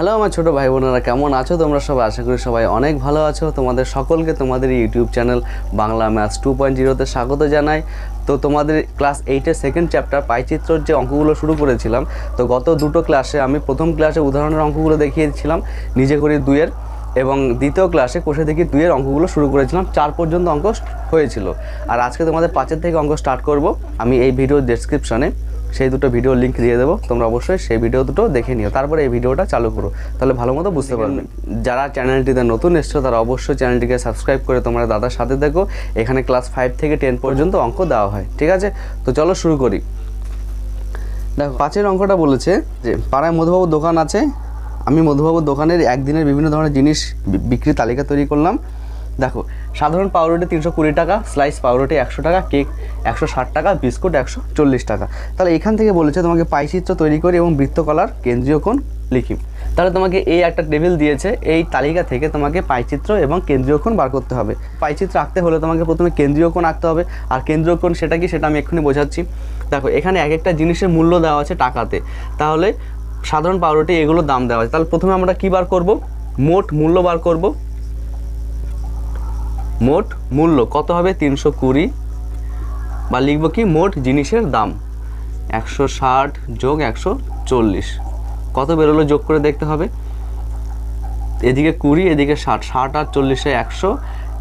Hello আমার ছোটো ভাই বোনেরা, কেমন আছো তোমরা সবাই? আশা করি সবাই অনেক ভালো আছো। তোমাদের সকলকে তোমাদের YouTube channel Bangla maths two point জিরোতে স্বাগত জানাই। তো তোমাদের ক্লাস এইটের সেকেন্ড চ্যাপ্টার পাইচিত্রর যে অঙ্কগুলো শুরু করেছিলাম, তো গত দুটো ক্লাসে আমি প্রথম ক্লাসে উদাহরণের অঙ্কগুলো দেখিয়েছিলাম, নিজে করে দুইয়ের, এবং দ্বিতীয় ক্লাসে কোষে দেখি দুইয়ের অঙ্কগুলো শুরু করেছিলাম, চার পর্যন্ত অঙ্ক হয়েছিল। আর আজকে তোমাদের পাঁচের থেকে অঙ্ক স্টার্ট করব। আমি এই ভিডিও ডেসক্রিপশনে সেই দুটো ভিডিও লিঙ্ক দিয়ে দেবো। তোমরা অবশ্যই সেই ভিডিও দুটো দেখে নিও। তারপরে এই ভিডিওটা চালু করো। তাহলে ভালো মতো বুঝতে পারবে। যারা চ্যানেলটিতে নতুন এসছো তারা অবশ্যই চ্যানেলটিকে সাবস্ক্রাইব করে তোমরা দাদার সাথে দেখো। এখানে ক্লাস ফাইভ থেকে টেন পর্যন্ত অঙ্ক দেওয়া হয় ঠিক আছে? তো চলো শুরু করি। দেখো পাঁচের অঙ্কটা বলেছে যে পাড়ায় মধুবাবুর দোকান আছে। আমি মধুবাবুর দোকানের একদিনের বিভিন্ন ধরনের জিনিস বিক্রির তালিকা তৈরি করলাম। দেখো, সাধারণ পাউরুটি তিনশো কুড়ি টাকা স্লাইস পাউরুটি একশো টাকা কেক একশো ষাট টাকা বিস্কুট একশো চল্লিশ টাকা। তাহলে এখান থেকে বলেছে তোমাকে পাইচিত্র তৈরি করি এবং বৃত্তকলার কেন্দ্রীয় কোণ লিখি। তাহলে তোমাকে এই একটা টেবিল দিয়েছে, এই তালিকা থেকে তোমাকে পাইচিত্র এবং কেন্দ্রীয় কোণ বার করতে হবে। পাইচিত্র আঁকতে হলে তোমাকে প্রথমে কেন্দ্রীয় কোণ আঁকতে হবে, আর কেন্দ্রীয় কোণ সেটা কি সেটা আমি এক্ষুনি বোঝাচ্ছি। দেখো, এখানে এক একটা জিনিসের মূল্য দেওয়া আছে টাকাতে। তাহলে সাধারণ পাউরুটি এগুলোর দাম দেওয়া আছে। তাহলে প্রথমে আমরা কী বার করব? মোট মূল্য বার করব। মোট মূল্য কত হবে? তিনশো কুড়ি। বা লিখব কি? মোট জিনিসের দাম। একশো ষাট যোগ একশো চল্লিশ। কত বেরোলো? যোগ করে দেখতে হবে। এদিকে কুড়ি, এদিকে ষাট। ষাট আর চল্লিশে একশো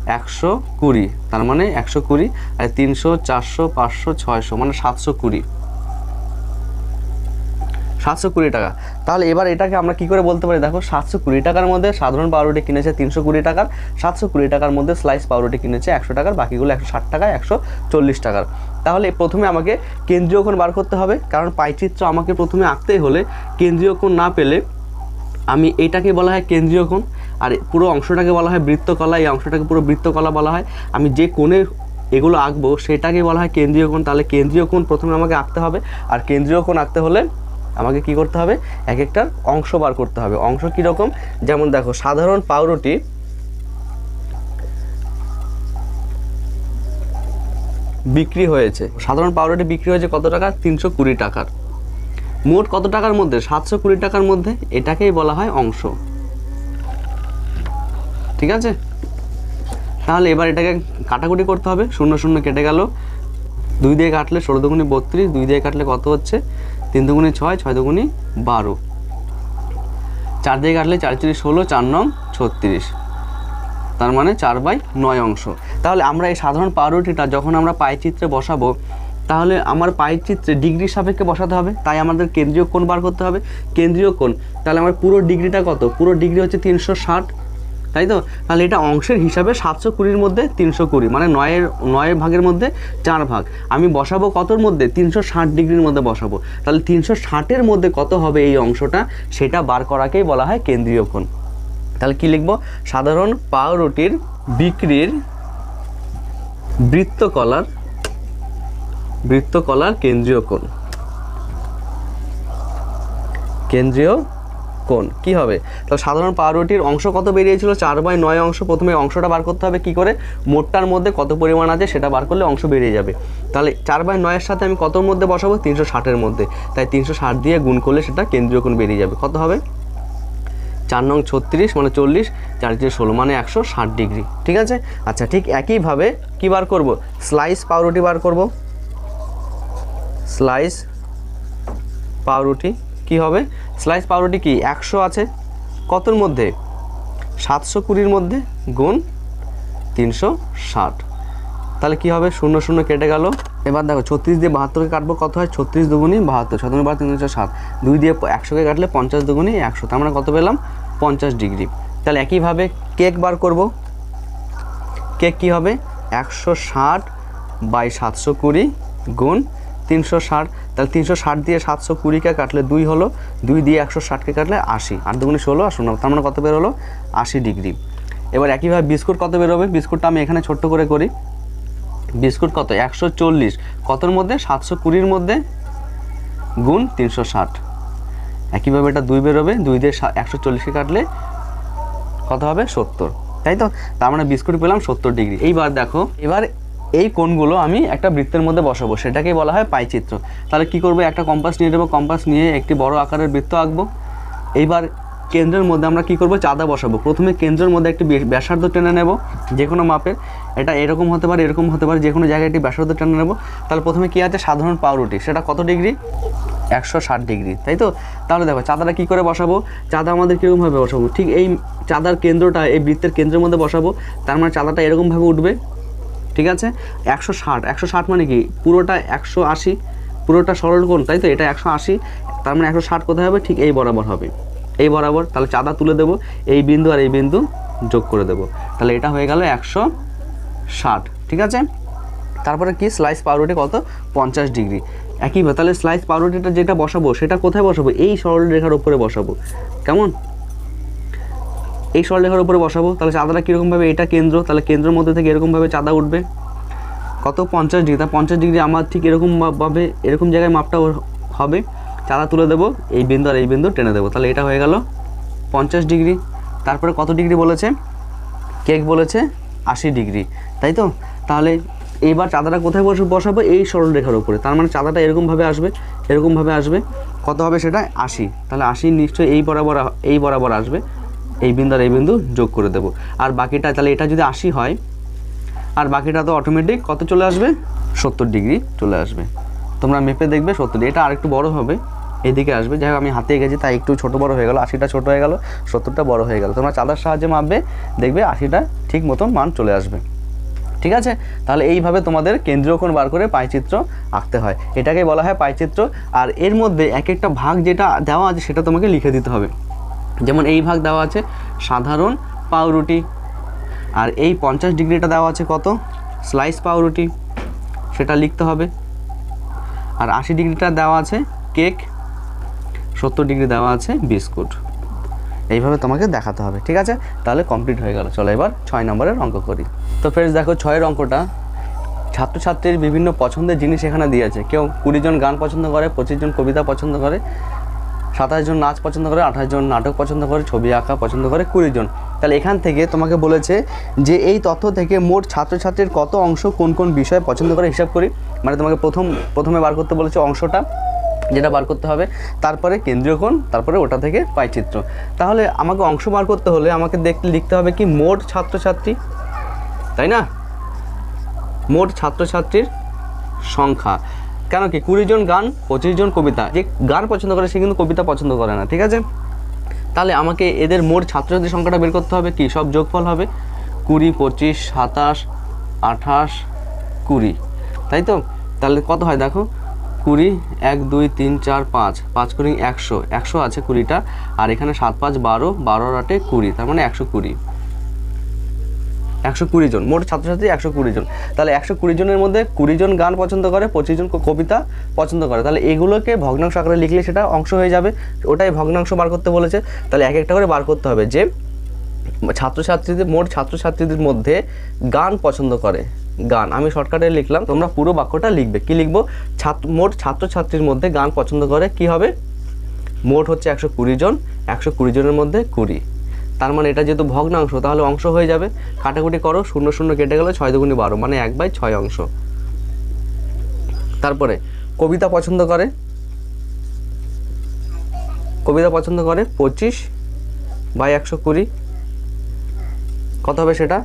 একশো কুড়ি। তার মানে একশো কুড়ি, আর তিনশো, চারশো, পাঁচশো, ছয়শো মানে সাতশো কুড়ি। সাতশো কুড়ি টাকা। তাহলে এবার এটাকে আমরা কি করে বলতে পারি? দেখো, সাতশো কুড়ি টাকার মধ্যে সাধারণ পাউরুটি কিনেছে তিনশো কুড়ি টাকার, সাতশো কুড়ি টাকার মধ্যে স্লাইস পাউরুটি কিনেছে একশো টাকার, বাকিগুলো একশো ষাট টাকা, একশো চল্লিশ টাকার। তাহলে প্রথমে আমাকে কেন্দ্রীয় কোণ বার করতে হবে, কারণ পাইচিত্র আমাকে প্রথমে আঁকতেই হলে কেন্দ্রীয় কোণ না পেলে আমি এটাকে বলা হয় কেন্দ্রীয় কোণ, আর পুরো অংশটাকে বলা হয় বৃত্তকলা, এই অংশটাকে পুরো বৃত্তকলা বলা হয়। আমি যে কোণে এগুলো আঁকবো, সেটাকে বলা হয় কেন্দ্রীয় কোণ। তাহলে কেন্দ্রীয় কোণ প্রথমে আমাকে আঁকতে হবে, আর কেন্দ্রীয় কোণ আঁকতে হলে আমাকে কি করতে হবে? এক একটার অংশ বার করতে হবে। অংশ কীরকম যেমন দেখো, সাধারণ পাউরুটি বিক্রি হয়েছে। সাধারণ পাউরুটি বিক্রি হয়েছে কত টাকা? তিনশো কুড়ি টাকার। মোট কত টাকার মধ্যে? সাতশো কুড়ি টাকার মধ্যে এটাকেই বলা হয় অংশ। ঠিক আছে? তাহলে এবার এটাকে কাটাকুটি করতে হবে। শূন্য শূন্য কেটে গেল। দুই দিয়ে কাটলে ষোলো দুগুনি বত্রিশ, দুই দিয়ে কাটলে কত হচ্ছে? তিন দুগুনি ছয় ছয় দুগুনি বারো। চার দিয়ে কাটলে চার তিরিশ ষোলো, চার নং ছত্রিশ। তার মানে চার বাই নয় অংশ। তাহলে আমরা এই সাধারণ পাউরুটিটা যখন আমরা পায়ের চিত্রে বসাবো, তাহলে আমার পায়ের চিত্রে ডিগ্রির সাপেক্ষে বসাতে হবে, তাই আমাদের কেন্দ্রীয় কোণ বার করতে হবে। কেন্দ্রীয় কোণ, তাহলে আমার পুরো ডিগ্রিটা কত? পুরো ডিগ্রি হচ্ছে তিনশো ষাট তাই তো? তাহলে এটা অংশের হিসাবে সাতশো কুড়ির মধ্যে তিনশো কুড়ি মানে নয়ের নয়ের ভাগের মধ্যে চার ভাগ। আমি বসাবো কতর মধ্যে? তিনশো ষাট ডিগ্রির মধ্যে বসাবো। তাহলে তিনশো ষাটের মধ্যে কত হবে এই অংশটা? সেটা বার করাকেই বলা হয় কেন্দ্রীয় কোণ। তাহলে কি লিখব? সাধারণ পাউরুটির বিক্রির বৃত্তকলার বৃত্তকলার কেন্দ্রীয় কোণ। কেন্দ্রীয় কোণ? কি হবে? তাহলে সাধারণ পাউরুটির অংশ কত বেরিয়েছিল? চার বাই নয় অংশ প্রথমে অংশটা বার করতে হবে কি করে? মোটটার মধ্যে কত পরিমাণ আছে সেটা বার করলে অংশ বেরিয়ে যাবে। তাহলে চার বাই নয়ের সাথে আমি কতর মধ্যে বসাবো? তিনশো ষাটের মধ্যে। তাই তিনশো ষাট দিয়ে গুণ করলে সেটা কেন্দ্রীয় কোণ বেরিয়ে যাবে। কত হবে? চার নং ছত্রিশ মানে চল্লিশ, চার দিয়ে ষোলো মানে একশো ষাট ডিগ্রি। ঠিক আছে? আচ্ছা ঠিক একইভাবে কি বার করব? স্লাইস পাউরুটি বার করব। স্লাইস পাউরুটি কি হবে? স্লাইস পাউরুটি কি একশো আছে? কতর মধ্যে? সাতশো কুড়ির মধ্যে গুণ তিনশো ষাট। তাহলে কি হবে? শূন্য শূন্য কেটে গেল। এবার দেখো, ছত্রিশ দিয়ে বাহাত্তরকে কাটবো, কত হয়? ছত্রিশ দুগুনি বাহাত্তর সাতান্ন বার তিনশো সাত দুই দিয়ে একশোকে কাটলে পঞ্চাশ দুগুনি একশো। তার মানে কত পেলাম? পঞ্চাশ ডিগ্রি। তাহলে একইভাবে কেক বার করব। কেক কী হবে? একশো ষাট বাই সাতশো কুড়ি গুণ তিনশো ষাট, তাহলে তিনশো ষাট দিয়ে সাতশো কুড়িকে কাটলে দুই হলো, দুই দিয়ে একশো ষাটকে কাটলে আশি। আট দুগুনি ষোলো আর শূন্য তার মানে কত বেরোলো আশি ডিগ্রি। এবার একইভাবে বিস্কুট কত বেরোবে বিস্কুটটা আমি এখানে ছোট্ট করে করি। বিস্কুট কত? একশো চল্লিশ। কতর মধ্যে? সাতশো কুড়ির মধ্যে গুণ তিনশো ষাট। একইভাবে এটা দুই বেরোবে দুই দিয়ে একশো চল্লিশকে কাটলে কত হবে? সত্তর। তাই তো? তার মানে বিস্কুট পেলাম সত্তর ডিগ্রি। এইবার দেখো, এবার এই কোণগুলো আমি একটা বৃত্তের মধ্যে বসাবো। সেটাকেই বলা হয় পাইচিত্র। তাহলে কি করব? একটা কম্পাস নিয়ে নেব। কম্পাস নিয়ে একটি বড় আকারের বৃত্ত আঁকবো। এইবার কেন্দ্রের মধ্যে আমরা কি করব? চাঁদা বসাবো। প্রথমে কেন্দ্রের মধ্যে একটি ব্যাসার্ধ টেনে নেব যে কোনো মাপের। এটা এরকম হতে পারে, এরকম হতে পারে যে কোনো জায়গায় একটি ব্যাসার্ধ টেনে নেব। তাহলে প্রথমে কি আছে? সাধারণ পাউরুটি। সেটা কত ডিগ্রি? একশো ষাট ডিগ্রি। তাই তো? তাহলে দেখো, চাঁদাটা কী করে বসাবো? চাঁদা আমাদের কীরকমভাবে বসাবো? ঠিক এই চাঁদার কেন্দ্রটা, এই বৃত্তের কেন্দ্রের মধ্যে বসাবো। তার মানে চাঁদাটা এরকমভাবে উঠবে। ঠিক আছে? একশো ষাট। একশো ষাট মানে কি? পুরোটা একশো আশি। পুরোটা সরল কোণ, তাই তো? এটা একশো আশি। তার মানে একশো ষাট কোথায় হবে? ঠিক এই বরাবর হবে। এই বরাবর। তাহলে চাঁদা তুলে দেবো। এই বিন্দু আর এই বিন্দু যোগ করে দেবো। তাহলে এটা হয়ে গেল একশো ষাট। ঠিক আছে? তারপরে কি? স্লাইস পাউরুটি কত? পঞ্চাশ ডিগ্রি। একইভাবে তাহলে স্লাইস পাউরুটিটা যেটা বসাবো, সেটা কোথায় বসাবো? এই সরল রেখার উপরে বসাবো। কেমন? এই সরলরেখার উপরে বসাবো। তাহলে চাঁদাটা কীরকমভাবে এটা কেন্দ্র? তাহলে কেন্দ্রের মধ্যে থেকে এরকমভাবে চাঁদা উঠবে। কত? পঞ্চাশ ডিগ্রি। তা পঞ্চাশ ডিগ্রি আমার ঠিক এরকম মা- ভাবে এরকম জায়গায় মাপটা হবে। চাঁদা তুলে দেবো, এই বিন্দু আর এই বিন্দু টেনে দেবো। তাহলে এটা হয়ে গেল পঞ্চাশ ডিগ্রি। তারপরে কত ডিগ্রি বলেছে? কেক বলেছে আশি ডিগ্রি। তাই তো? তাহলে এইবার চাঁদাটা কোথায় বসে বসাবো? এই সরল রেখার উপরে। তার মানে চাঁদাটা এরকমভাবে আসবে এরকমভাবে আসবে। কত হবে সেটা? আশি। তাহলে আশি নিশ্চয়ই এই বরাবর এই বরাবর আসবে। এই বিন্দু আর এই বিন্দু যোগ করে দেবো। আর বাকিটা তাহলে এটা যদি আশি হয়, আর বাকিটা তো অটোমেটিক কত চলে আসবে? সত্তর ডিগ্রি চলে আসবে। তোমরা মেপে দেখবে সত্তর ডিগ্রি এটা আরেকটু বড় হবে, এদিকে আসবে। যাই আমি হাতে গেছি, তাই একটু ছোট বড় হয়ে গেল। আশিটা ছোট হয়ে গেল, সত্তরটা বড় হয়ে গেল। তোমরা চাঁদার সাহায্যে মাপবে, দেখবে আশিটা ঠিক মতন মান চলে আসবে। ঠিক আছে? তাহলে এইভাবে তোমাদের কেন্দ্রীয় কোণ বার করে পাইচিত্র আঁকতে হয়। এটাকে বলা হয় পাইচিত্র। আর এর মধ্যে এক একটা ভাগ যেটা দেওয়া আছে, সেটা তোমাকে লিখে দিতে হবে। যেমন এই ভাগ দেওয়া আছে সাধারণ পাউরুটি। আর এই পঞ্চাশ ডিগ্রিটা দেওয়া আছে কত? স্লাইস পাউরুটি, সেটা লিখতে হবে। আর আশি ডিগ্রিটা দেওয়া আছে কেক, সত্তর ডিগ্রি দেওয়া আছে বিস্কুট। এইভাবে তোমাকে দেখাতে হবে, ঠিক আছে? তাহলে কমপ্লিট হয়ে গেল। চলো এবার ছয় নম্বরের অঙ্ক করি। তো ফ্রেন্ডস দেখো ছয়ের অঙ্কটা। ছাত্রছাত্রীর বিভিন্ন পছন্দের জিনিস এখানে দিয়েছে। কেউ কুড়ি জন গান পছন্দ করে, পঁচিশ জন কবিতা পছন্দ করে। সাতাশ জন নাচ পছন্দ করে, আঠাশ জন নাটক পছন্দ করে, ছবি আঁকা পছন্দ করে, কুড়ি জন। তাহলে এখান থেকে তোমাকে বলেছে যে এই তথ্য থেকে মোট ছাত্রছাত্রীর কত অংশ কোন কোন বিষয় পছন্দ করে হিসাব করি। মানে তোমাকে প্রথম, প্রথমে বার করতে বলেছে অংশটা, যেটা বার করতে হবে। তারপরে কেন্দ্রীয় কোণ, তারপরে ওটা থেকে পাইচিত্র। তাহলে আমাকে অংশ বার করতে হলে আমাকে দেখতে, লিখতে হবে কি মোট ছাত্রছাত্রী, তাই না? মোট ছাত্রছাত্রীর সংখ্যা। কেন কি কুড়ি জন গান, পঁচিশ জন কবিতা। যে গান পছন্দ করে, সে কিন্তু কবিতা পছন্দ করে না, ঠিক আছে? তাহলে আমাকে এদের মোট ছাত্রছাত্রীর সংখ্যাটা বের করতে হবে কি? সব যোগফল হবে কুড়ি, পঁচিশ, সাতাশ, আঠাশ, কুড়ি। তাই তো? তাহলে কত হয় দেখো? কুড়ি, এক, দুই, তিন, চার, পাঁচ। পাঁচ কুড়ি, একশো। একশো আছে কুড়িটা, আর এখানে সাত, পাঁচ, বারো বারো আটে কুড়ি, তার মানে একশো কুড়ি। একশো কুড়ি জন, মোট ছাত্রছাত্রী একশো কুড়ি জন। তাহলে একশো কুড়ি জনের মধ্যে কুড়ি জন গান পছন্দ করে, পঁচিশ জন কবিতা পছন্দ করে। তাহলে এগুলোকে ভগ্নাংশ আকারে লিখলে সেটা অংশ হয়ে যাবে। ওটাই ভগ্নাংশ বার করতে বলেছে। তাহলে এক একটা করে বার করতে হবে যে ছাত্রছাত্রীদের, মোট ছাত্রছাত্রীদের মধ্যে গান পছন্দ করে। গান, আমি শর্টকাটে লিখলাম, তোমরা পুরো বাক্যটা লিখবে। কি লিখব? ছাত্র, মোট ছাত্রছাত্রীর মধ্যে গান পছন্দ করে কি হবে? মোট হচ্ছে একশো কুড়ি জন, একশো কুড়ি জনের মধ্যে কুড়ি। তার মানে এটা যেহেতু ভগ্নাংশ, তাহলে অংশ হয়ে যাবে। কাটাকুটি করো, শূন্য শূন্য কেটে গেলে, ছয় দুগুণি বারো মানে এক বাই ছয় অংশ। তারপরে, কবিতা পছন্দ করে? কবিতা পছন্দ করে? পঁচিশ বাই একশো কুড়ি। কত হবে সেটা?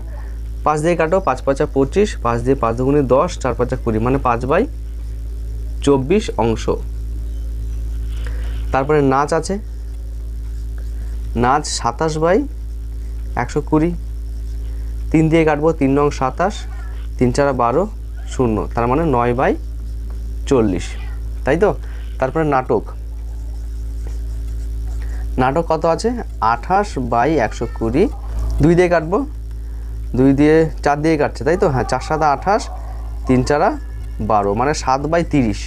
পাঁচ দিয়ে কাটো, পাঁচ পাঁচা পঁচিশ, পাঁচ দিয়ে পাঁচ দুগুণি দশ, চার পাঁচা কুড়ি মানে পাঁচ বাই চব্বিশ অংশ। তারপরে নাচ আছে? নাচ সাতাশ বাই একশো কুড়ি। তিন দিয়ে কাটবো তিন নং সাতাশ, তিন চারা বারো, শূন্য। তার মানে নয় বাই চল্লিশ। তাই তো? তারপরে নাটক। নাটক কত আছে? আঠাশ বাই একশো কুড়ি। দুই দিয়ে কাটবো। দুই দিয়ে চার দিয়ে কাটছে, তাই তো? হ্যাঁ চার সাতা আঠাশ, তিন চারা বারো। মানে সাত বাই তিরিশ।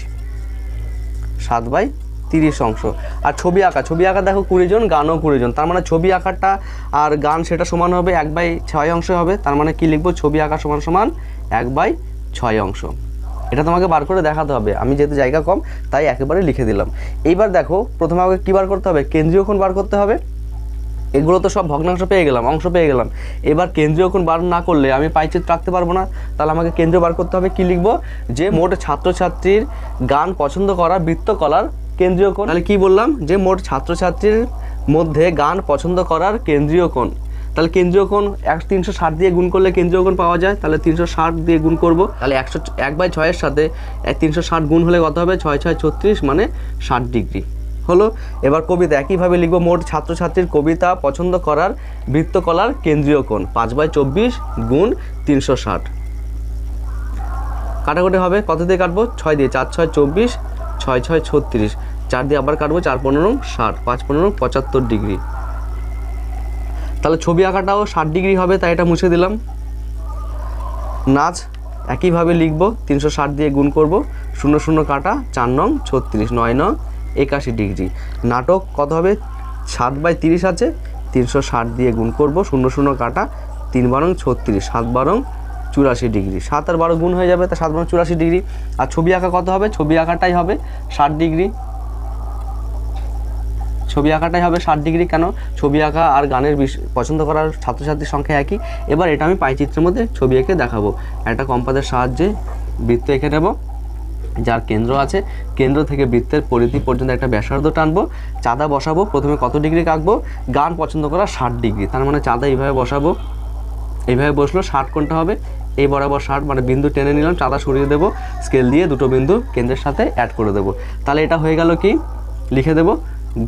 সাত বাই তিরিশ অংশ। আর ছবি আঁকা ছবি আঁকা দেখো কুড়ি জন, গানও কুড়ি জন। তার মানে ছবি আঁকাটা আর গান সেটা সমান হবে এক বাই ছয় অংশ হবে। তার মানে কি লিখব? ছবি আঁকা সমান সমান এক বাই ছয় অংশ। এটা তোমাকে বার করে দেখাতে হবে। আমি যেহেতু জায়গা কম, তাই একেবারে লিখে দিলাম। এইবার দেখো, প্রথমে আমাকে কী বার করতে হবে? কেন্দ্রীয় বার করতে হবে। এগুলো তো সব ভগ্নাংশ পেয়ে গেলাম, অংশ পেয়ে গেলাম। এবার কেন্দ্রীয় কোণ বার না করলে আমি পাইচিত রাখতে পারব না। তাহলে আমাকে কেন্দ্রীয় বার করতে হবে। কি লিখব? যে মোট ছাত্রছাত্রীর গান পছন্দ করা বৃত্তকলার কেন্দ্রীয় কোণ? তাহলে কি বললাম? যে মোট ছাত্রছাত্রীর মধ্যে গান পছন্দ করার কেন্দ্রীয় কোণ। তাহলে কেন্দ্রীয় কোণ এক তিনশো ষাট দিয়ে গুণ করলে কেন্দ্রীয় কোণ পাওয়া যায়। তাহলে তিনশো ষাট দিয়ে গুণ করব। তাহলে একশো এক বাই ছয়ের সাথে তিনশো ষাট গুণ হলে কত হবে? ছয় ছয় ছত্রিশ মানে ষাট ডিগ্রি। হলো? এবার কবিতা একইভাবে লিখব। মোট ছাত্রছাত্রীর কবিতা পছন্দ করার বৃত্তকলার কেন্দ্রীয় কোণ। পাঁচ বাই চব্বিশ গুণ তিনশো ষাট। কাটাকুটি হবে। কত দিয়ে কাটবো? ছয় দিয়ে চার, ছয়, চব্বিশ ছয় ছয় ছত্রিশ। চার দিয়ে আবার কাটবো, চার পনেরো, ষাট। পাঁচ পনেরো, পঁচাত্তর ডিগ্রি। তাহলে ছবি আঁকাটাও ষাট ডিগ্রি হবে, তাই এটা মুছে দিলাম। নাচ একইভাবে লিখব, তিনশো ষাট দিয়ে গুণ করব, শূন্য শূন্য কাটা, চার নং, ছত্রিশ, নয় নং, একাশি ডিগ্রি। নাটক কত হবে? সাত বাই তিরিশ আছে, তিনশো ষাট দিয়ে গুণ করব, শূন্য শূন্য কাটা, তিন বারং, ছত্রিশ, সাত বারং চুরাশি ডিগ্রি। সাত আর বারো গুণ হয়ে যাবে, তা সাত বারং চুরাশি ডিগ্রি। আর ছবি আঁকা কত হবে? ছবি আঁকাটাই হবে ষাট ডিগ্রি। ছবি আঁকাটাই হবে ষাট ডিগ্রি কেন? ছবি আঁকা আর গানের পছন্দ করার ছাত্রছাত্রীর সংখ্যা একই। এবার এটা আমি পাইচিত্রের মধ্যে ছবি এঁকে দেখাবো। একটা কম্পাসের সাহায্যে বৃত্ত এঁকে নেব, যার কেন্দ্র আছে। কেন্দ্র থেকে বৃত্তের পরিধি পর্যন্ত একটা ব্যাসার্ধ টানবো, চাঁদা বসাবো, প্রথমে কত ডিগ্রি আঁকবো? গান পছন্দ করা ষাট ডিগ্রি। তার মানে চাঁদা এইভাবে বসাবো, এইভাবে বসল ষাট কোনটা হবে। এই বরাবর ষাট মানে বিন্দু টেনে নিলাম চাঁদা সরিয়ে দেবো স্কেল দিয়ে দুটো বিন্দু কেন্দ্রের সাথে অ্যাড করে দেবো। তাহলে এটা হয়ে গেল কি? লিখে দেবো,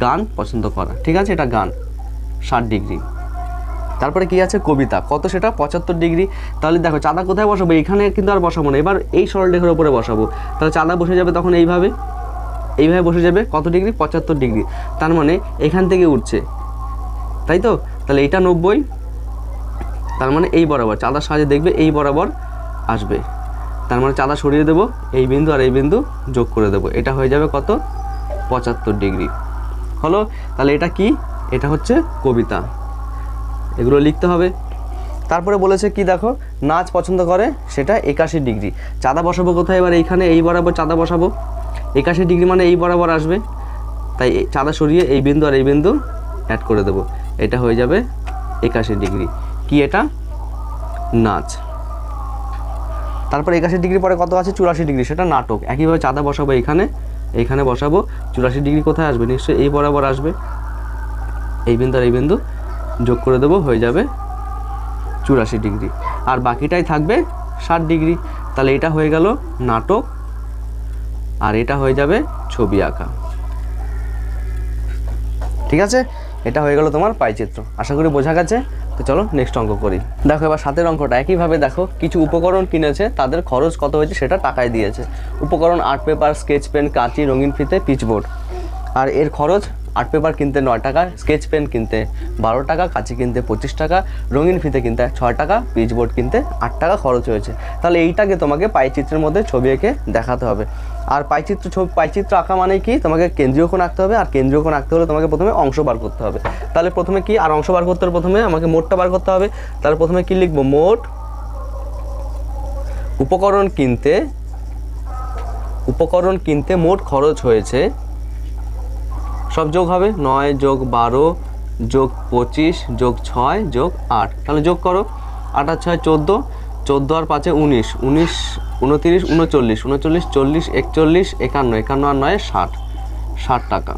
গান পছন্দ করা। ঠিক আছে? এটা গান, ষাট ডিগ্রি। তারপরে কি আছে? কবিতা। কত সেটা? পঁচাত্তর ডিগ্রি। তাহলে দেখো চাঁদা কোথায় বসাবো? এখানে কিন্তু আর বসাবো না। এবার এই সরল রেখার উপরে বসাবো। তাহলে চাঁদা বসে যাবে তখন এইভাবে। এইভাবে বসে যাবে, কত ডিগ্রি? পঁচাত্তর ডিগ্রি। তার মানে এখান থেকে উঠছে। তাই তো? তাহলে এইটা নব্বই তার মানে এই বরাবর, চাঁদার সাহায্যে দেখবে এই বরাবর আসবে। তার মানে চাঁদা সরিয়ে দেবো, এই বিন্দু আর এই বিন্দু যোগ করে দেবো। এটা হয়ে যাবে কত? পঁচাত্তর ডিগ্রি। হলো? তাহলে এটা কি? এটা হচ্ছে কবিতা। এগুলো লিখতে হবে। তারপরে বলেছে কি দেখো? নাচ পছন্দ করে, সেটা একাশি ডিগ্রি। চাঁদা বসাবো কোথায়? এবার এইখানে এই বরাবর চাঁদা বসাবো। একাশি ডিগ্রি মানে এই বরাবর আসবে। তাই চাঁদা সরিয়ে এই বিন্দু আর এই বিন্দু অ্যাড করে দেবো। এটা হয়ে যাবে একাশি ডিগ্রি। কি এটা? নাচ। তারপর একাশি ডিগ্রি পরে কত আছে? চুরাশি ডিগ্রি। সেটা নাটক। একইভাবে চাঁদা বসাবো এখানে এইখানে বসাবো। চুরাশি ডিগ্রি কোথায় আসবে? নিশ্চয়ই এই বরাবর আসবে। এই বিন্দু আর এই বিন্দু যোগ করে দেবো, হয়ে যাবে চুরাশি ডিগ্রি। আর বাকিটাই থাকবে ষাট ডিগ্রি। তাহলে এটা হয়ে গেল নাটক। আর এটা হয়ে যাবে ছবি আঁকা। ঠিক আছে? এটা হয়ে গেল তোমার পাইচিত্র আশা করি বোঝা গেছে। তো চলো নেক্সট অঙ্ক করি। দেখো এবার সাতের অঙ্কটা, একইভাবে দেখো কিছু উপকরণ কিনেছে, তাদের খরচ কত হয়েছে সেটা টাকায় দিয়েছে। উপকরণ আর্ট পেপার, স্কেচ পেন, কাঁচি, রঙিন ফিতে পিচবোর্ড আর এর খরচ আর্ট পেপার কিনতে নয় টাকা, স্কেচ পেন কিনতে বারো টাকা, কাঁচি কিনতে পঁচিশ টাকা, রঙিন ফিতে কিনতে ছয় টাকা পিচবোর্ড কিনতে আট টাকা খরচ হয়েছে। তাহলে এইটাকে তোমাকে পাইচিত্রের মধ্যে ছবি এঁকে দেখাতে হবে। আর পাইচিত্র ছবি, পাইচিত্র আঁকা মানে কি? তোমাকে কেন্দ্রীয় কোণ আঁকতে হবে, আর কেন্দ্রীয় কোণ আঁকতে হলে তোমাকে প্রথমে অংশ বার করতে হবে। তাহলে প্রথমে কি? আর অংশ বার করতে হলে প্রথমে আমাকে মোটটা বার করতে হবে। তাহলে প্রথমে কি লিখব? মোট উপকরণ কিনতে উপকরণ কিনতে মোট খরচ হয়েছে সব যোগ হবে নয় যোগ বারো যোগ পঁচিশ যোগ ছয় যোগ আট। তাহলে যোগ করো। আট আর ছয় চোদ্দ চোদ্দ আর পাঁচে উনিশ। উনিশ, উনতিরিশ, উনচল্লিশ। উনচল্লিশ, চল্লিশ, একচল্লিশ, একান্ন। একান্ন আর নয়, ষাট। ষাট টাকা।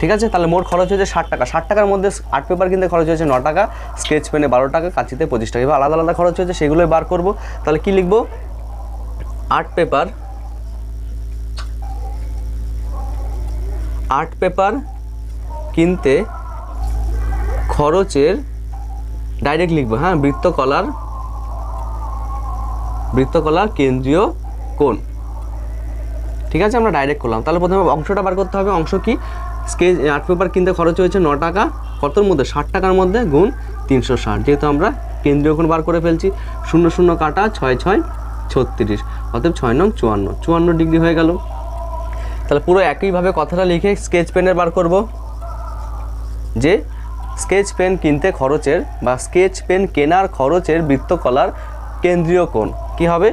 ঠিক আছে? তাহলে মোট খরচ হয়েছে ষাট টাকা। ষাট টাকার মধ্যে আর্ট পেপার কিনতে খরচ হয়েছে ন টাকা, স্কেচ পেনে বারো টাকা, কাঁচিতে পঁচিশ টাকা। এবার আলাদা আলাদা খরচ হয়েছে, সেগুলোই বার করব। তাহলে কি লিখব? আর্ট পেপার আর্ট পেপার কিনতে খরচের ডাইরেক্ট লিখব হ্যাঁ বৃত্তকলার বৃত্তকলার কেন্দ্রীয় কোণ। ঠিক আছে, আমরা ডাইরেক্ট করলাম। তাহলে প্রথমে অংশটা বার করতে হবে। অংশ কি? স্কেচ, আর্ট পেপার কিনতে খরচ হয়েছে ন টাকা। কতর মধ্যে? ষাট টাকার মধ্যে গুণ তিনশো ষাট। যেহেতু আমরা কেন্দ্রীয় কোণ বার করে ফেলছি, শূন্য শূন্য কাটা ছয় ছয় ছত্রিশ। অতএব ছয় নং চুয়ান্ন। চুয়ান্ন ডিগ্রি হয়ে গেল। তাহলে পুরো একইভাবে কথাটা লিখে স্কেচ পেনের বার করব। যে স্কেচ পেন কিনতে খরচের বা স্কেচ পেন কেনার খরচের বৃত্তকলার কেন্দ্রীয় কোণ কি হবে?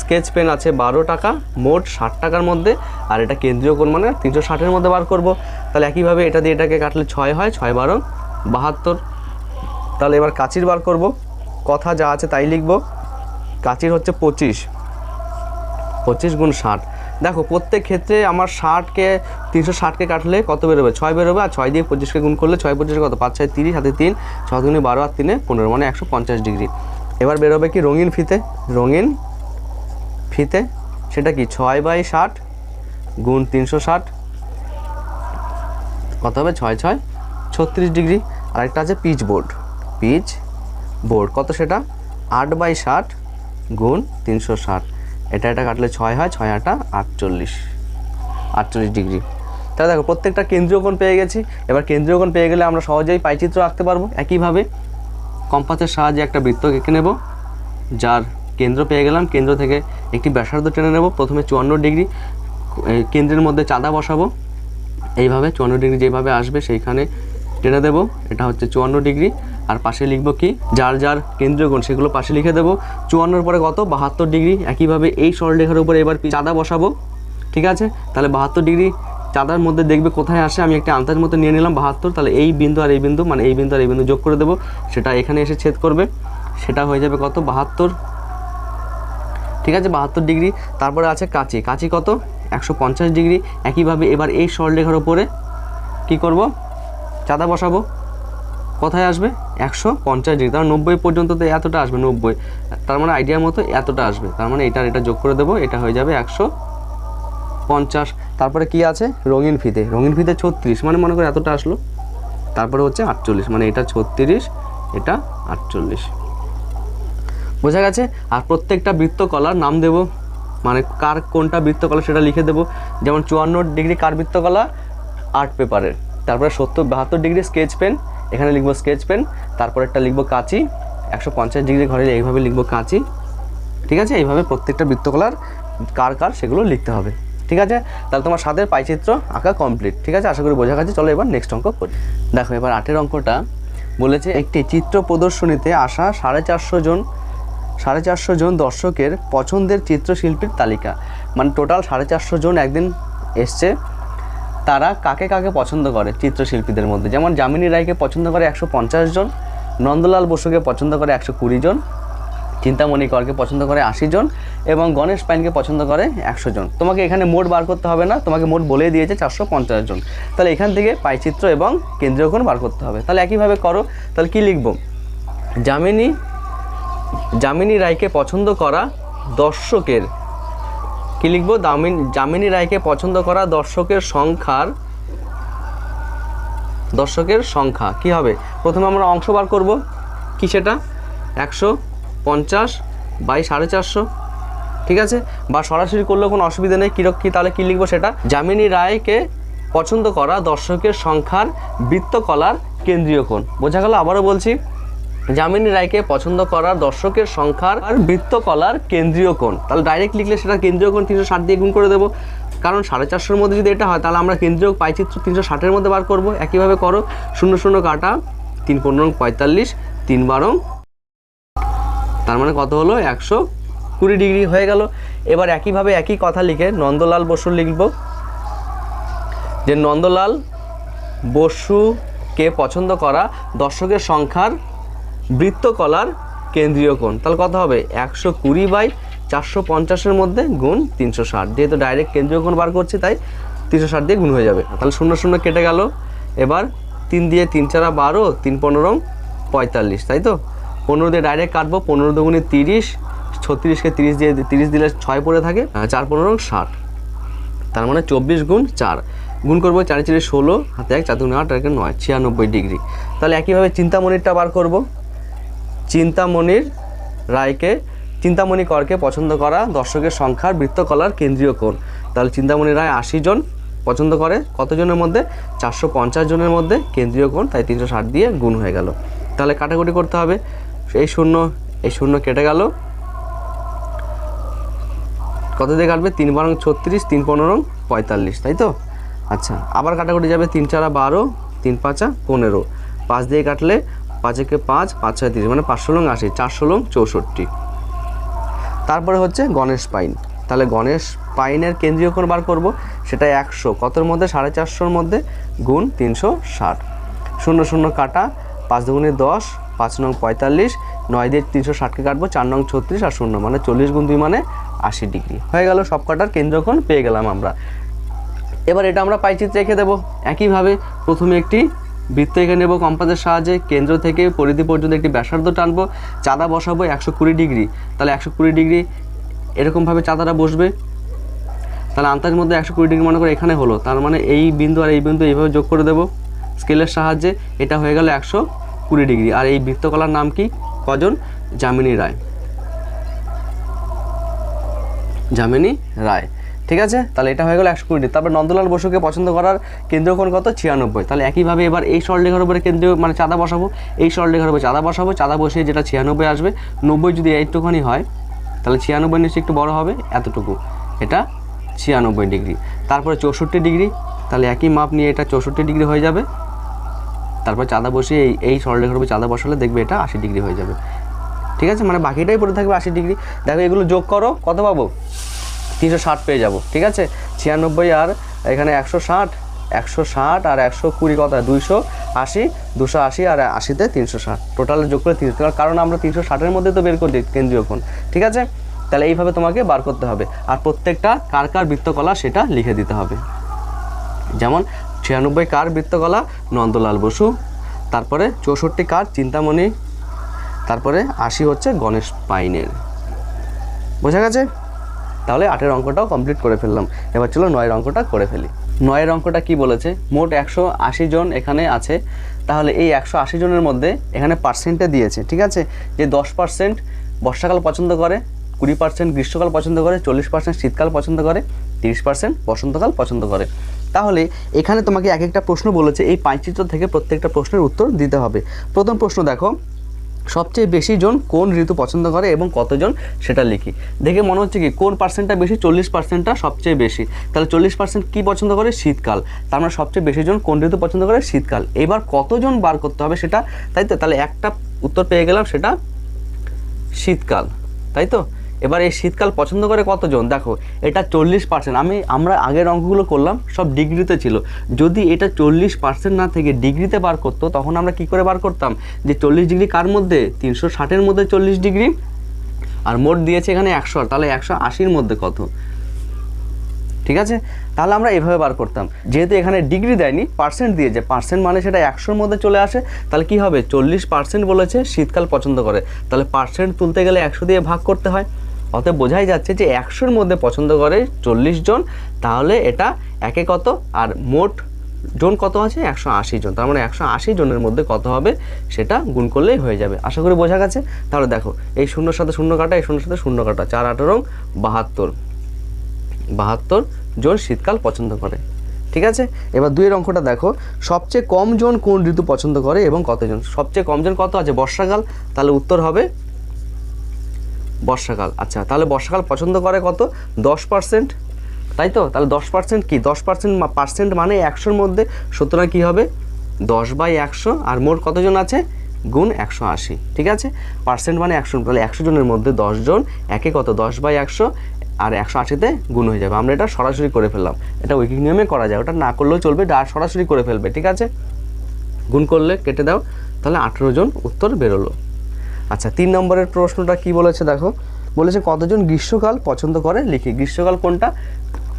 স্কেচ পেন আছে বারো টাকা, মোট ষাট টাকার মধ্যে, আর এটা কেন্দ্রীয় কোণ মানে তিনশো ষাটের মধ্যে বার করব। তাহলে একইভাবে এটা দিয়ে এটাকে কাটলে ছয় হয়, ছয় বারো, বাহাত্তর। তাহলে এবার কাচির বার করব। কথা যা আছে তাই লিখব। কাচির হচ্ছে পঁচিশ পঁচিশ গুণ ষাট। দেখো, প্রত্যেক ক্ষেত্রে আমার ষাটকে, তিনশো ষাটকে কাটলে কত বেরোবে? ছয় বেরোবে আর ছয় দিয়ে পঁচিশকে গুণ করলে ছয় পঁচিশে কত? পাঁচ, ছয়, তিরিশ হাতে তিন ছয় দুগুণে বারো আর তিনে পনেরো মানে একশো পঞ্চাশ ডিগ্রি। এবার বেরোবে কি রঙিন ফিতে? রঙিন ফিতে। সেটা কি? ছয় বাই ষাট গুণ তিনশো ষাট। কত হবে? ছয় ছয়, ছত্রিশ ডিগ্রি। আর একটা আছে পিচ বোর্ড। Pitch board. কত সেটা? আট বাই ষাট গুণ তিনশো ষাট। এটা এটা কাটলে ছয় হয়, ছয় আটা, আটচল্লিশ আটচল্লিশ ডিগ্রি। তাহলে দেখো, প্রত্যেকটা কেন্দ্রীয় কোণ পেয়ে গেছি। এবার কেন্দ্রীয় কোণ পেয়ে গেলে আমরা সহজেই পাইচিত্র আঁকতে পারব। একইভাবে কম্পাসের সাহায্যে একটা বৃত্ত এঁকে নেব, যার কেন্দ্র পেয়ে গেলাম। কেন্দ্র থেকে একটি ব্যাসার্ধ টেনে নেব। প্রথমে চুয়ান্ন ডিগ্রি কেন্দ্রের মধ্যে চাঁদা বসাবো। এইভাবে চুয়ান্ন ডিগ্রি যেভাবে আসবে সেইখানে টেনে দেবো। এটা হচ্ছে চুয়ান্ন ডিগ্রি। আর পাশে লিখব কি? যার যার কেন্দ্রীয় সেগুলো পাশে লিখে দেবো। চুয়ান্নর পরে কত? বাহাত্তর ডিগ্রি। একইভাবে এই সরলরেখার উপরে এবার চাঁদা বসাবো। ঠিক আছে? তাহলে বাহাত্তর ডিগ্রি চাঁদার মধ্যে দেখবে কোথায় আসে? আমি একটা আন্দাজ মতো নিয়ে নিলাম বাহাত্তর। তাহলে এই বিন্দু আর এই বিন্দু মানে এই বিন্দু আর এই বিন্দু যোগ করে দেবো। সেটা এখানে এসে ছেদ করবে। সেটা হয়ে যাবে কত? বাহাত্তর। ঠিক আছে? বাহাত্তর ডিগ্রি। তারপরে আছে কাঁচি। কাঁচি কত? একশো পঞ্চাশ ডিগ্রি। একইভাবে এবার এই সরলরেখার ওপরে কি করব? চাঁদা বসাবো। কোথায় আসবে? একশো পঞ্চাশ ডিগ্রি। তার নব্বই পর্যন্ত তো এতটা আসবে, নব্বই। তার মানে আইডিয়ার মতো এতটা আসবে। তার মানে এটা এটা যোগ করে দেবো, এটা হয়ে যাবে একশো পঞ্চাশ। তারপরে কি আছে? রঙিন ফিতে। রঙিন ফিতে ছত্রিশ। মানে মনে করো এতটা আসলো। তারপরে হচ্ছে আটচল্লিশ। মানে এটা ছত্রিশ, এটা আটচল্লিশ। বোঝা গেছে? আর প্রত্যেকটা বৃত্তকলার নাম দেব। মানে কার কোনটা বৃত্তকলা সেটা লিখে দেবো। যেমন চুয়ান্ন ডিগ্রি কার বৃত্তকলা? আর্ট পেপারের। তারপরে সত্তর, বাহাত্তর ডিগ্রি স্কেচ পেন। এখানে লিখব স্কেচ পেন তারপর একটা লিখব কাঁচি, একশো পঞ্চাশ ডিগ্রি ঘরে এইভাবে লিখব কাঁচি, ঠিক আছে? এইভাবে প্রত্যেকটা বৃত্তকলার কার কার সেগুলো লিখতে হবে, ঠিক আছে? তাহলে তোমার সাদের পাইচিত্র আঁকা কমপ্লিট ঠিক আছে? আশা করি বোঝা গেছে। চলো এবার নেক্সট অঙ্ক করি। দেখো, এবার আটের অঙ্কটা বলেছে, একটি চিত্র প্রদর্শনীতে আসা সাড়ে চারশো জন, সাড়ে চারশো জন দর্শকের পছন্দের চিত্রশিল্পীর তালিকা। মানে টোটাল সাড়ে চারশো জন একদিন এসছে। তারা কাকে কাকে পছন্দ করে চিত্রশিল্পীদের মধ্যে? যেমন যামিনী রায়কে পছন্দ করে একশো পঞ্চাশ জন, নন্দলাল বসুকে পছন্দ করে একশো কুড়ি জন, চিন্তামণি করকে পছন্দ করে আশি জন এবং গণেশ পাইনকে পছন্দ করে একশো জন। তোমাকে এখানে মোট বার করতে হবে না, তোমাকে মোট বলে দিয়েছে চারশো পঞ্চাশ জন। তাহলে এখান থেকে পাইচিত্র এবং কেন্দ্রীয় কোণ বার করতে হবে। তাহলে একইভাবে করো, তাহলে কী লিখব? যামিনী যামিনী রায়কে পছন্দ করা দর্শকের কি লিখব? দামিন, যামিনী রায়কে পছন্দ করা দর্শকের সংখ্যার, দর্শকের সংখ্যা, কি হবে? প্রথমে আমরা অংশ বার করব। কি সেটা? একশো পঞ্চাশ বাই সাড়ে চারশো। ঠিক আছে? বা সরাসরি করলেও কোনো অসুবিধা নেই। কী কী, তাহলে কী লিখব সেটা? যামিনী রায়কে পছন্দ করা দর্শকের সংখ্যার বৃত্তকলার কেন্দ্রীয় কোণ। বোঝা গেল? আবারও বলছি যামিনী রায়কে পছন্দ করা দর্শকের সংখ্যার আর বৃত্তকলার কেন্দ্রীয় কোণ। তাহলে ডাইরেক্ট লিখলে সেটা কেন্দ্রীয় কোণ তিনশো ষাট দিয়ে গুণ করে দেবো। কারণ সাড়ে চারশোর মধ্যে যদি এটা হয়, তাহলে আমরা কেন্দ্রীয় পাইচিত্র তিনশো ষাটের মধ্যে বার করব। একইভাবে করো, শূন্য শূন্য কাটা, তিন পনেরো পঁয়তাল্লিশ, তিন বারো তার মানে কত হলো? একশো কুড়ি ডিগ্রি হয়ে গেল। এবার একইভাবে একই কথা লিখে নন্দলাল বসু লিখব। যে নন্দলাল বসুকে পছন্দ করা দর্শকের সংখ্যার বৃত্তকলার কেন্দ্রীয় কোণ। তাহলে কত হবে? একশো কুড়ি বাই চারশো পঞ্চাশের মধ্যে গুণ তিনশো ষাট। যেহেতু ডাইরেক্ট কেন্দ্রীয় কোণ বার করছি, তাই তিনশো ষাট দিয়ে গুণ হয়ে যাবে। তাহলে শূন্য শূন্য কেটে গেল। এবার তিন দিয়ে তিন চারা বারো, তিন পনেরো, পঁয়তাল্লিশ, তাই তো? পনেরো দিয়ে ডাইরেক্ট কাটবো, পনেরো দুগুণে তিরিশ, ছত্রিশকে তিরিশ দিয়ে তিরিশ দিলে ছয় পড়ে থাকে চার পনেরো ষাট। তার মানে চব্বিশ গুণ চার। গুণ করব চারি চারি ষোলো, হাতে এক, চার দুগুণে আট, একে, নয়, ছিয়ানব্বই ডিগ্রি। তাহলে একইভাবে চিন্তামণিরটা বার করব। চিন্তামণির রায়কে, চিন্তামণি করকে পছন্দ করা দর্শকের সংখ্যার বৃত্তকলার কেন্দ্রীয় কোণ। তাহলে চিন্তামণি রায় আশি জন পছন্দ করে কতজনের মধ্যে? চারশো পঞ্চাশ জনের মধ্যে কেন্দ্রীয় কোণ, তাই তিনশো ষাট দিয়ে গুণ হয়ে গেল। তাহলে কাটাকুটি করতে হবে। এই শূন্য এই শূন্য কেটে গেল। কত দিয়ে কাটবে? তিন বারং ছত্রিশ, তিন পনেরো, পঁয়তাল্লিশ, তাই তো? আচ্ছা আবার কাটাকুটি যাবে তিন চারা বারো, তিন পাঁচা পনেরো। পাঁচ দিয়ে কাটলে পাঁচেকে পাঁচ পাঁচ ছয় তিরিশ মানে পাঁচশো লং আশি, চারশো লং চৌষট্টি। তারপরে হচ্ছে গণেশ পাইন। তাহলে গণেশ পাইনের কেন্দ্রীয় কোণ বার করব, সেটা একশো। কতর মধ্যে? সাড়ে চারশোর মধ্যে গুণ তিনশো ষাট। শূন্য শূন্য কাটা, পাঁচ দুগুণে দশ, পাঁচ নং পঁয়তাল্লিশ, নয় দিয়ে তিনশো ষাটকে কাটবো, চার নং ছত্রিশ আর শূন্য মানে চল্লিশ গুণ দুই মানে আশি ডিগ্রি। হয়ে গেল সব কটার কেন্দ্রকোণ পেয়ে গেলাম আমরা। এবার এটা আমরা পাইচিত্রে রেখে দেবো। একইভাবে প্রথমে একটি বৃত্ত এঁকে নেব কম্পাসের সাহায্যে। কেন্দ্র থেকে পরিধি পর্যন্ত একটি ব্যাসার্ধ টানবো। চাঁদা বসাবো একশো কুড়ি ডিগ্রি। তাহলে একশো কুড়ি ডিগ্রি এরকমভাবে চাঁদাটা বসবে। তাহলে আন্তাজের মধ্যে একশো কুড়ি ডিগ্রি মনে করে এখানে হলো। তার মানে এই বিন্দু আর এই বিন্দু এইভাবে যোগ করে দেবো। স্কেলের সাহায্যে এটা হয়ে গেল একশো কুড়ি ডিগ্রি। আর এই বৃত্তকলার নাম কি? কজন? যামিনী রায়। যামিনী রায়। ঠিক আছে? তাহলে এটা হয়ে গেল একশো কুড়ি। তারপর নন্দলাল বসুকে পছন্দ করার কেন্দ্রীয় কোণ কত? ছিয়ানব্বই। তাহলে একইভাবে এবার এই সরলরেখার উপরে কেন্দ্রীয় মানে চাঁদা বসাবো। এই সরলরেখার উপরে চাঁদা বসাবো। চাঁদা বসিয়ে যেটা ছিয়ানব্বই আসবে, নব্বই যদি এইটুখানি হয়, তাহলে ছিয়ানব্বই নিশ্চয়ই একটু বড় হবে, এতটুকু। এটা ছিয়ানব্বই ডিগ্রি। তারপরে চৌষট্টি ডিগ্রি। তাহলে একই মাপ নিয়ে এটা চৌষট্টি ডিগ্রি হয়ে যাবে। তারপর চাঁদা বসিয়ে এই এই সরলরেখার উপরে চাঁদা বসালে দেখবে এটা আশি ডিগ্রি হয়ে যাবে। ঠিক আছে? মানে বাকিটাই পড়ে থাকবে আশি ডিগ্রি। দেখো এগুলো যোগ করো। কত পাবো? তিনশো ষাট পেয়ে যাব, ঠিক আছে? ছিয়ানব্বই আর এখানে একশো ষাট একশো ষাট আর একশো কুড়ি কত দুইশো আশি, দুশো আশি আর আশিতে তিনশো ষাট। টোটাল যোগ করে তিনশো কারণ আমরা তিনশো ষাটের মধ্যে তো বের করছি কেন্দ্রীয় কোণ, ঠিক আছে? তাহলে এইভাবে তোমাকে বার করতে হবে। আর প্রত্যেকটা কার কার বৃত্তকলা সেটা লিখে দিতে হবে। যেমন ছিয়ানব্বই কার বৃত্তকলা? নন্দলাল বসু। তারপরে চৌষট্টি কার? চিন্তামণি। তারপরে আশি হচ্ছে গণেশ পাইনের। বোঝা গেছে? তাহলে আটের অঙ্কটাও কমপ্লিট করে ফেললাম। এবার চলো নয়ের অঙ্কটা করে ফেলি। নয়ের অঙ্কটা কি বলেছে? মোট একশো আশি জন এখানে আছে। তাহলে এই একশো আশি জনের মধ্যে এখানে পার্সেন্টে দিয়েছে, ঠিক আছে? যে দশ পার্সেন্ট বর্ষাকাল পছন্দ করে, কুড়ি পার্সেন্ট গ্রীষ্মকাল পছন্দ করে, চল্লিশ পার্সেন্ট শীতকাল পছন্দ করে, তিরিশ পার্সেন্ট বসন্তকাল পছন্দ করে। তাহলে এখানে তোমাকে এক একটা প্রশ্ন বলেছে, এই পাঁচচিত্র থেকে প্রত্যেকটা প্রশ্নের উত্তর দিতে হবে। প্রথম প্রশ্ন দেখো সবচেয়ে বেশি জন কোন ঋতু পছন্দ করে এবং কতজন সেটা লিখি। দেখে মনে হচ্ছে কি, কোন পার্সেন্টটা বেশি, চল্লিশ পার্সেন্টটা সবচেয়ে বেশি। তাহলে চল্লিশ পার্সেন্ট কী পছন্দ করে? শীতকাল। তার মানে সবচেয়ে বেশি জন কোন ঋতু পছন্দ করে? শীতকাল। এবার কতজন বার করতে হবে সেটা? তাই তো? তাহলে একটা উত্তর পেয়ে গেলাম সেটা শীতকাল। তাই তো? এবার এই শীতকাল পছন্দ করে কতজন? দেখো, এটা চল্লিশ পার্সেন্ট আমি, আমরা আগের অঙ্কগুলো করলাম, সব ডিগ্রিতে ছিল। যদি এটা চল্লিশ পার্সেন্ট না থেকে ডিগ্রিতে বার করতো, তখন আমরা কি করে বার করতাম? যে চল্লিশ ডিগ্রি কার মধ্যে? তিনশো ষাটের মধ্যে চল্লিশ ডিগ্রি। আর মোট দিয়েছে এখানে একশো তাহলে একশো আশির মধ্যে কত? ঠিক আছে? তাহলে আমরা এভাবে বার করতাম। যেহেতু এখানে ডিগ্রি দেয়নি পার্সেন্ট দিয়েছে। পার্সেন্ট মানে সেটা একশোর মধ্যে চলে আসে। তাহলে কি হবে? চল্লিশ পার্সেন্ট বলেছে শীতকাল পছন্দ করে। তাহলে পার্সেন্ট তুলতে গেলে একশো দিয়ে ভাগ করতে হয়। অতএব বোঝাই যাচ্ছে যে একশোর মধ্যে পছন্দ করে চল্লিশ জন, তাহলে এটা একে কত? আর মোট জন কত আছে? একশো আশি জন। তার মানে একশো আশি জনের মধ্যে কত হবে সেটা গুণ করলেই হয়ে যাবে। আশা করি বোঝা গেছে? তাহলে দেখো, এই শূন্যর সাথে শূন্য কাটা, এই শূন্যর সাথে শূন্য কাটা। চার, আঠারো, বাহাত্তর। বাহাত্তর জন শীতকাল পছন্দ করে। ঠিক আছে? এবার দুইয়ের অঙ্কটা দেখো। সবচেয়ে কম জন কোন ঋতু পছন্দ করে এবং কতজন? সবচেয়ে কম জন কত আছে? বর্ষাকাল। তাহলে উত্তর হবে বর্ষাকাল। আচ্ছা তাহলে বর্ষাকাল পছন্দ করে কত? দশ পার্সেন্ট। তাই তো? তাহলে দশ পার্সেন্ট কী? দশ পার্সেন্ট পার্সেন্ট মানে একশোর মধ্যে। সুতরাং কী হবে? দশ বাই একশো। আর মোট কতজন আছে? গুণ একশো আশি। ঠিক আছে? পার্সেন্ট মানে একশো। তাহলে একশো জনের মধ্যে দশ জন। একে কত? দশ বাই একশো। আর একশো আশিতে গুণ হয়ে যাবে। আমরা এটা সরাসরি করে ফেললাম। এটা উইকিং নিয়মে করা যায়। ওটা না করলেও চলবে। আর সরাসরি করে ফেলবে। ঠিক আছে? গুণ করলে কেটে দাও। তাহলে আঠেরো জন উত্তর বেরোলো। আচ্ছা তিন নম্বরের প্রশ্নটা কি বলেছে দেখো? বলেছে কতজন গ্রীষ্মকাল পছন্দ করে? লিখি, গ্রীষ্মকাল কোনটা?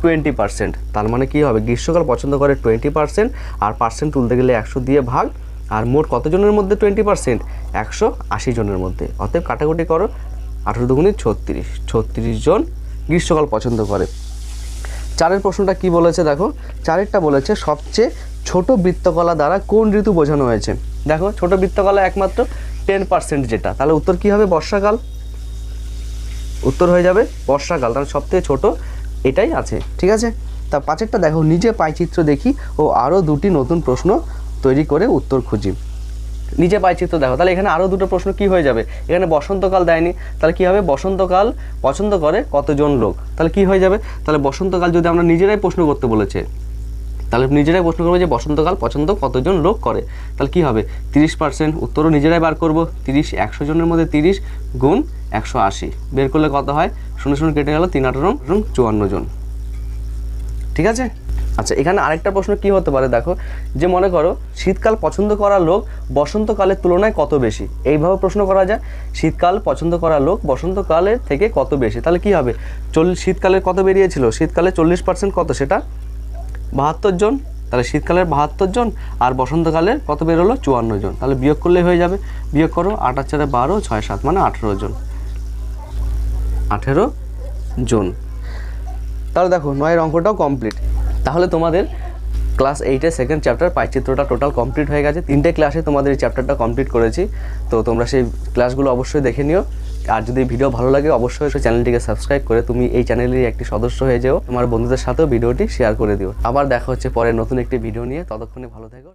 টোয়েন্টি পার্সেন্ট তার মানে কি হবে? গ্রীষ্মকাল পছন্দ করে টোয়েন্টি পার্সেন্ট আর পার্সেন্ট তুলতে গেলে একশো দিয়ে ভাগ। আর মোট কতজনের মধ্যে টোয়েন্টি পার্সেন্ট একশো আশি জনের মধ্যে। অতএব কাটাকুটি করো, আঠেরো দুগুণি ছত্রিশ। ছত্রিশ জন গ্রীষ্মকাল পছন্দ করে। চারের প্রশ্নটা কি বলেছে দেখো? চারেরটা বলেছে, সবচেয়ে ছোট বৃত্তকলা দ্বারা কোন ঋতু বোঝানো হয়েছে? দেখো, ছোট বৃত্তকলা একমাত্র টেন পার্সেন্ট যেটা, তাহলে উত্তর কি হবে বর্ষাকাল? উত্তর হয়ে যাবে বর্ষাকাল, তাহলে সবথেকে ছোট এটাই আছে, ঠিক আছে? তা পাঁচেরটা দেখো, নিজে পাইচিত্র দেখি ও আরও দুটি নতুন প্রশ্ন তৈরি করে উত্তর খুঁজি। নিজে পাইচিত্র দেখো, তাহলে এখানে আরও দুটো প্রশ্ন কি হয়ে যাবে? এখানে বসন্তকাল দেয়নি, তাহলে কি হবে? বসন্তকাল পছন্দ করে কতজন লোক? তাহলে কি হয়ে যাবে? তাহলে বসন্তকাল যদি আমরা নিজেরাই প্রশ্ন করতে বলেছে তাহলে নিজেরাই প্রশ্ন করব যে বসন্তকাল পছন্দ কতজন লোক করে? তাহলে কি হবে? তিরিশ পার্সেন্ট উত্তরও নিজেরাই বার করব। তিরিশ, একশো জনের মধ্যে তিরিশ গুণ একশো আশি। বের করলে কত হয়? শুনে শুনে কেটে গেল তিন আঠারো চুয়ান্ন জন। ঠিক আছে? আচ্ছা এখানে আরেকটা প্রশ্ন কি হতে পারে দেখো? যে মনে করো, শীতকাল পছন্দ করা লোক বসন্তকালের তুলনায় কত বেশি? এইভাবে প্রশ্ন করা যায়। শীতকাল পছন্দ করা লোক বসন্তকালের থেকে কত বেশি? তাহলে কি হবে? চল্লিশ শীতকালে কত বেরিয়েছিল? শীতকালে চল্লিশ পার্সেন্ট কত সেটা? বাহাত্তর জন, তাহলে শীতকালের বাহাত্তর জন আর বসন্তকালের কত বেরোলো চুয়ান্ন জন। তাহলে বিয়োগ করলে হয়ে যাবে। বিয়োগ করো আট চারে বারো, ছয় সাত মানে আঠেরো জন। আঠেরো জন। তাহলে দেখো, নয়ের অঙ্কটাও কমপ্লিট তাহলে তোমাদের ক্লাস এইটের সেকেন্ড চ্যাপ্টার পাইচিত্রটা টোটাল কমপ্লিট হয়ে গেছে। তিনটে ক্লাসে তোমাদের এই চ্যাপ্টারটা কমপ্লিট করেছি। তো তোমরা সেই ক্লাসগুলো অবশ্যই দেখে নিও। আর যদি ভিডিও ভালো লাগে, অবশ্যই চ্যানেলটিকে সাবস্ক্রাইব করে তুমি এই চ্যানেলের একটি সদস্য হয়ে যেও। তোমার বন্ধুদের সাথেও ভিডিওটি শেয়ার করে দিও। আবার দেখা হচ্ছে পরে নতুন একটি ভিডিও নিয়ে। ততক্ষণে ভালো থেকো।